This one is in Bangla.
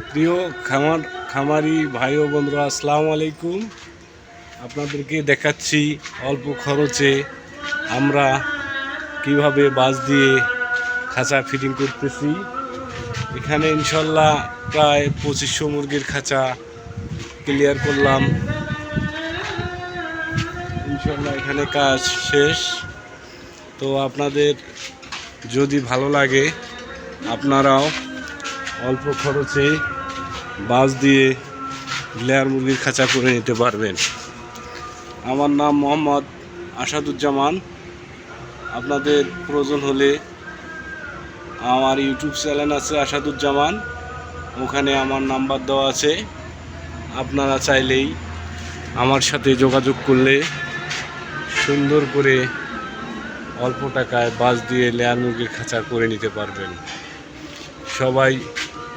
প্রিয় খামার খামারি ভাই ও বন্ধুরা, আসসালামু আলাইকুম। আপনাদেরকে দেখাচ্ছি অল্প খরচে আমরা কীভাবে বাস দিয়ে খাঁচা ফিটিং করতেছি। এখানে ইনশাল্লাহ প্রায় পঁচিশশো মুরগির খাঁচা ক্লিয়ার করলাম। ইনশাল্লাহ এখানে কাজ শেষ। তো আপনাদের যদি ভালো লাগে, আপনারাও অল্প খরচে বাস দিয়ে লেয়ার মুরগির খাঁচা করে নিতে পারবেন। আমার নাম মোহাম্মদ আসাদুজ্জামান। আপনাদের প্রয়োজন হলে আমার ইউটিউব চ্যানেল আছে আসাদুজ্জামান। ওখানে আমার নাম্বার দেওয়া আছে। আপনারা চাইলেই আমার সাথে যোগাযোগ করলে সুন্দর করে অল্প টাকায় বাস দিয়ে লেয়ার মুরগির খাঁচা করে নিতে পারবেন। সবাই